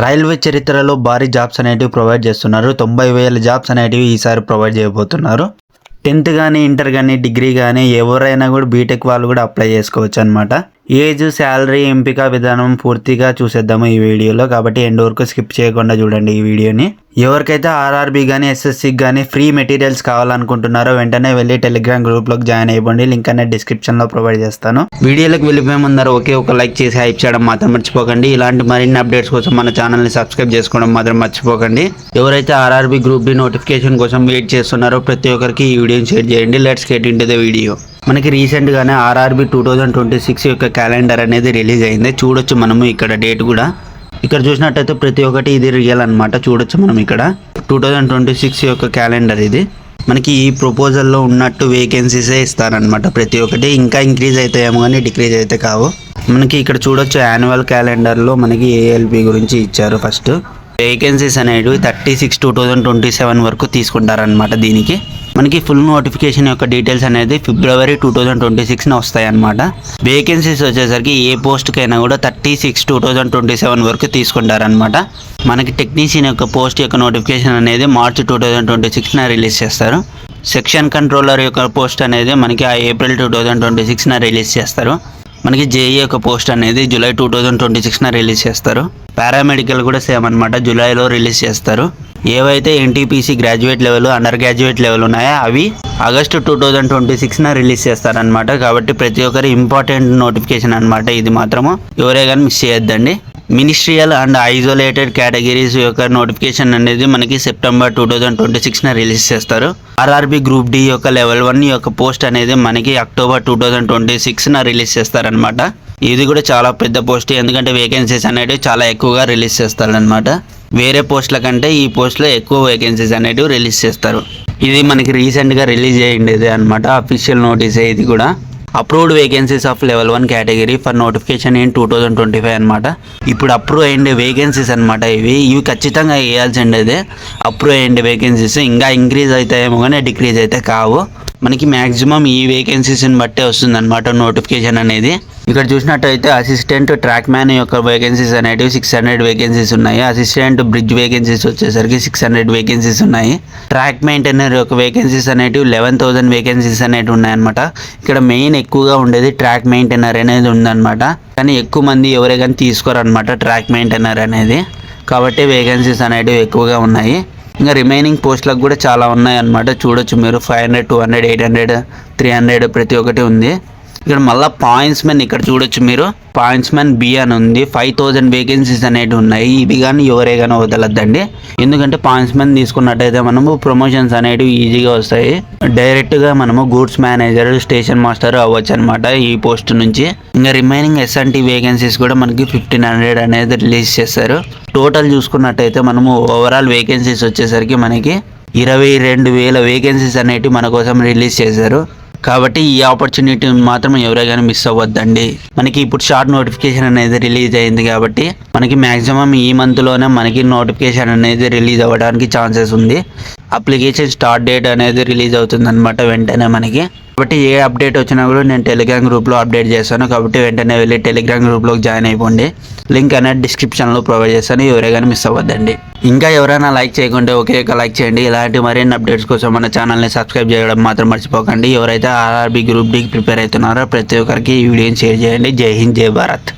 Railway చరిత్రలో భారీ jobs అనేటివి ప్రొవైడ్ చేస్తున్నారు. తొంభై వేల జాబ్స్ అనేటివి ఈసారి ప్రొవైడ్ చేయబోతున్నారు. టెన్త్ కానీ ఇంటర్ కానీ డిగ్రీ కానీ ఎవరైనా కూడా బీటెక్ వాళ్ళు కూడా అప్లై చేసుకోవచ్చు అనమాట ఏజ్ శాలరీ ఎంపిక విధానం పూర్తిగా చూసేద్దాము ఈ వీడియోలో. కాబట్టి ఎండ్ వరకు స్కిప్ చేయకుండా చూడండి ఈ వీడియోని. ఎవరికైతే ఆర్ఆర్బి కానీ ఎస్ఎస్సికి కానీ ఫ్రీ మెటీరియల్స్ కావాలనుకుంటున్నారో వెంటనే వెళ్ళి టెలిగ్రామ్ గ్రూప్లోకి జాయిన్ అయిపోండి. లింక్ అనేది డిస్క్రిప్షన్లో ప్రొవైడ్ చేస్తాను. వీడియోలకు వెళ్ళిపోయే ముందర ఒకే ఒక లైక్ చేసి హైప్ చేయడం మాత్రం మర్చిపోకండి. ఇలాంటి మరిన్ని అప్డేట్స్ కోసం మన ఛానల్ని సబ్స్క్రైబ్ చేసుకోవడం మాత్రం మర్చిపోకండి. ఎవరైతే ఆర్ఆర్బి గ్రూప్ డి నోటిఫికేషన్ కోసం వెయిట్ చేస్తున్నారో ప్రతి ఒక్కరికి ఈ వీడియోని షేర్ చేయండి. Let's get in the video. మనకి రీసెంట్గానే RRB two thousand twenty six యొక్క క్యాలెండర్ అనేది రిలీజ్ అయింది. చూడొచ్చు మనము ఇక్కడ డేట్ కూడా. ఇక్కడ చూసినట్టయితే ప్రతి ఒక్కటి ఇది రియల్ అన్నమాట. చూడొచ్చు మనం ఇక్కడ. టూ థౌజండ్ ట్వంటీ సిక్స్ యొక్క క్యాలెండర్ ఇది. మనకి ఈ ప్రపోజల్లో ఉన్నట్టు వేకెన్సీసే ఇస్తారనమాట ప్రతి ఒక్కటి. ఇంకా ఇంక్రీజ్ అవుతాయేమో కానీ డిక్రీజ్ అయితే కావు. మనకి ఇక్కడ చూడొచ్చు యాన్యువల్ క్యాలెండర్లో మనకి ఏఎల్పి గురించి ఇచ్చారు ఫస్ట్. వేకెన్సీస్ అనేవి thirty six two thousand twenty seven వరకు తీసుకుంటారనమాట దీనికి. మనకి ఫుల్ నోటిఫికేషన్ యొక్క డీటెయిల్స్ అనేది ఫిబ్రవరి టూ థౌజండ్ ట్వంటీ సిక్స్న వస్తాయన్నమాట. వేకెన్సీస్ వచ్చేసరికి ఏ పోస్ట్కైనా కూడా thirty six two thousand twenty seven వరకు తీసుకుంటారనమాట మనకి టెక్నీషియన్ యొక్క పోస్ట్ యొక్క నోటిఫికేషన్ అనేది మార్చ్ టూ థౌజండ్ ట్వంటీ సిక్స్న రిలీజ్ చేస్తారు. సెక్షన్ కంట్రోలర్ యొక్క పోస్ట్ అనేది మనకి ఆ ఏప్రిల్ టూ థౌజండ్ ట్వంటీ సిక్స్న రిలీజ్ చేస్తారు. మనకి జేఈ యొక్క పోస్ట్ అనేది జూలై టూ థౌజండ్ ట్వంటీ సిక్స్న రిలీజ్ చేస్తారు. పారామెడికల్ కూడా సేమ్ అనమాట జూలైలో రిలీజ్ చేస్తారు. ఏవైతే NTPC graduate level under graduate level ఉన్నాయో అవి ఆగస్టు టూ థౌజండ్ ట్వంటీ సిక్స్న రిలీజ్ చేస్తారనమాట కాబట్టి ప్రతి ఒక్కరి ఇంపార్టెంట్ నోటిఫికేషన్ అనమాట ఇది మాత్రము ఎవరే కానీ మిస్ చేయొద్దండి. మినిస్ట్రియల్ అండ్ ఐసోలేటెడ్ కేటగిరీస్ యొక్క నోటిఫికేషన్ అనేది మనకి సెప్టెంబర్ టూ థౌజండ్ ట్వంటీ సిక్స్న రిలీజ్ చేస్తారు. ఆర్ఆర్బి గ్రూప్ డి యొక్క లెవెల్ వన్ యొక్క పోస్ట్ అనేది మనకి అక్టోబర్ టూ థౌజండ్ ట్వంటీ సిక్స్న రిలీజ్ చేస్తారనమాట ఇది కూడా చాలా పెద్ద పోస్ట్ ఎందుకంటే వేకెన్సీస్ అనేవి చాలా ఎక్కువగా రిలీజ్ చేస్తారనమాట వేరే పోస్టుల కంటే ఈ పోస్ట్లో ఎక్కువ వేకెన్సీస్ అనేటివి రిలీజ్ చేస్తారు. ఇది మనకి రీసెంట్గా రిలీజ్ అయ్యిండేది అనమాట అఫీషియల్ నోటీస్ ఇది కూడా. Approved vacancies of level one category for notification in two thousand twenty five అనమాట ఇప్పుడు అప్రూవ్ అయ్యే వేకెన్సీస్ అనమాట ఇవి. ఇవి ఖచ్చితంగా వేయాల్సి ఉండేది అప్రూవ్ అయ్యే వేకెన్సీస్ ఇంకా ఇంక్రీజ్ అవుతాయేమో కానీ డిక్రీజ్ అయితే కావు. మనకి మ్యాక్సిమం ఈ వేకెన్సీస్ని బట్టే వస్తుంది అనమాట నోటిఫికేషన్ అనేది. ఇక్కడ చూసినట్టయితే అసిస్టెంట్ ట్రాక్ మ్యాన్ యొక్క వేకెన్సీస్ అనేటివి సిక్స్ హండ్రెడ్ వేకెన్సీస్ ఉన్నాయి. అసిస్టెంట్ బ్రిడ్జ్ వేకెన్సీస్ వచ్చేసరికి సిక్స్ హండ్రెడ్ వేకెన్సీస్ ఉన్నాయి. ట్రాక్ మెయింటైనర్ యొక్క వేకెన్సీస్ అనేటివి లెవెన్ థౌసండ్ వేకెన్సీస్ అనేటివి ఉన్నాయన్నమాట. ఇక్కడ మెయిన్ ఎక్కువగా ఉండేది ట్రాక్ మెయింటైనర్ అనేది ఉందన్నమాట. కానీ ఎక్కువ మంది ఎవరే కానీ తీసుకోరనమాట ట్రాక్ మెయింటైనర్ అనేది. కాబట్టి వేకెన్సీస్ అనేటివి ఎక్కువగా ఉన్నాయి. ఇంకా రిమైనింగ్ పోస్ట్లకు కూడా చాలా ఉన్నాయి అన్నమాట చూడొచ్చు మీరు. Five hundred two hundred eight hundred three hundred ప్రతి ఒక్కటి ఉంది. ఇక్కడ మళ్ళీ పాయింట్స్ మెన్ ఇక్కడ చూడొచ్చు మీరు. పాయింట్స్ మెన్ బి అని ఉంది. ఫైవ్ థౌజండ్ వేకెన్సీస్ అనేవి ఉన్నాయి. ఇవి కానీ ఎవరే కానీ వదలద్దండి. ఎందుకంటే పాయింట్స్ మెన్ తీసుకున్నట్టయితే మనము ప్రమోషన్స్ అనేటివి ఈజీగా వస్తాయి. డైరెక్ట్గా మనము గూడ్స్ మేనేజర్ స్టేషన్ మాస్టర్ అవ్వచ్చు అనమాట ఈ పోస్ట్ నుంచి. ఇంకా రిమైనింగ్ ఎస్ఎన్టీ వేకెన్సీస్ కూడా మనకి ఫిఫ్టీన్ హండ్రెడ్ అనేది రిలీజ్ చేస్తారు టోటల్ చూసుకున్నట్టయితే మనము ఓవరాల్ వేకెన్సీస్ వచ్చేసరికి మనకి ఇరవై రెండు వేల వేకెన్సీస్ అనేటివి మన కోసం రిలీజ్ చేశారు. కాబట్టి ఈ ఆపర్చునిటీ మాత్రం ఎవరైనా మిస్ అవ్వద్దండి. మనకి ఇప్పుడు షార్ట్ నోటిఫికేషన్ అనేది రిలీజ్ అయింది కాబట్టి మనకి మ్యాక్సిమం ఈ మంత్లోనే మనకి నోటిఫికేషన్ అనేది రిలీజ్ అవ్వడానికి ఛాన్సెస్ ఉంది. అప్లికేషన్ స్టార్ట్ డేట్ అనేది రిలీజ్ అవుతుంది అనమాట వెంటనే మనకి. కాబట్టి ఏ అప్డేట్ వచ్చినా కూడా నేను టెలిగ్రామ్ గ్రూప్లో అప్డేట్ చేస్తాను. కాబట్టి వెంటనే వెళ్ళి టెలిగ్రామ్ గ్రూప్లోకి జాయిన్ అయిపోండి. లింక్ అనేది డిస్క్రిప్షన్లో ప్రొవైడ్ చేస్తాను. ఎవరైనా మిస్ అవ్వద్దండి. ఇంకా ఎవరైనా లైక్ చేయకుంటే ఒకే ఒక లైక్ చేయండి. ఇలాంటి మరిన్ని అప్డేట్స్ కోసం మన ఛానల్ని సబ్స్క్రైబ్ చేయడం మాత్రం మర్చిపోకండి. ఎవరైతే ఆర్ఆర్బీ గ్రూప్ డీకి ప్రిపేర్ అవుతున్నారో ప్రతి ఒక్కరికి ఈ వీడియోని షేర్ చేయండి. జై హింద్ జై భారత్.